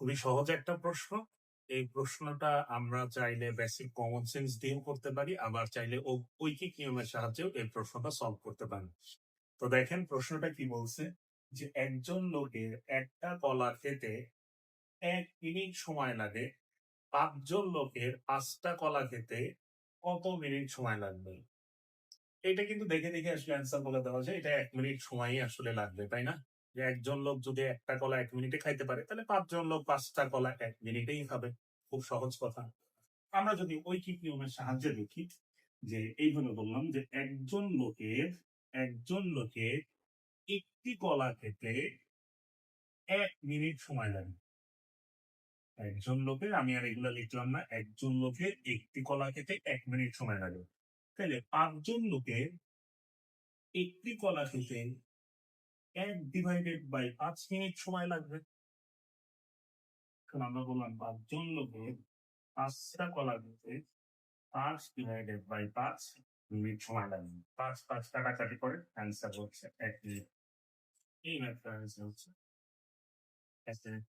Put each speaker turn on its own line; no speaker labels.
খুবই সহজ একটা প্রশ্ন। এই প্রশ্নটা আমরা চাইলে বেসিক কমন সেন্স দিয়েও করতে পারি, আবার চাইলে ঐকিক নিয়মের সাহায্যেও এই প্রশ্নটা সলভ করতে পারি। তো দেখেন প্রশ্নটা কি বলছে যে একজন লোকের একটা কলা খেতে এক মিনিট সময় লাগে। পাঁচজন লোকের পাঁচটা কলা খেতে কত মিনিট সময় লাগবে? এটা কিন্তু দেখে, দেখে আসলে অ্যান্সার বলে দেওয়া যায়। এটা এক মিনিট সময়ই আসলে লাগবে, তাই না? যে একজন লোক যদি একটা কলা এক মিনিটে খাইতে পারে, তাহলে পাঁচজন লোক পাঁচটা কলা এক মিনিটেই খাবে। খুব সহজ কথা। আমরা যদি ঐকিক নিয়মের সাহায্যে দেখি যে এইভাবে বললাম যে একজন লোকের একজন লোকের একটি কলা খেতে এক মিনিট সময় লাগে। একজন লোকের আমি আর এগুলা লিখলাম না। একজন লোকের একটি কলা খেতে এক মিনিট সময় লাগে। তাইলে পাঁচজন লোকের একটি কলা খেতে ১ ডিভাইডেড বাই পাঁচ মিনিট সময় লাগবে। এখন আমরা বললাম ৫ জন লোকের পাঁচটা কলা দিতে পাঁচ ডিভাইডেড বাই পাঁচ মিনিট সময় লাগবে। ৫, ৫ কাটাকাটি করে অ্যান্সার হচ্ছে এক মিনিট। এই ম্যাথটা হচ্ছে ১ মিনিট।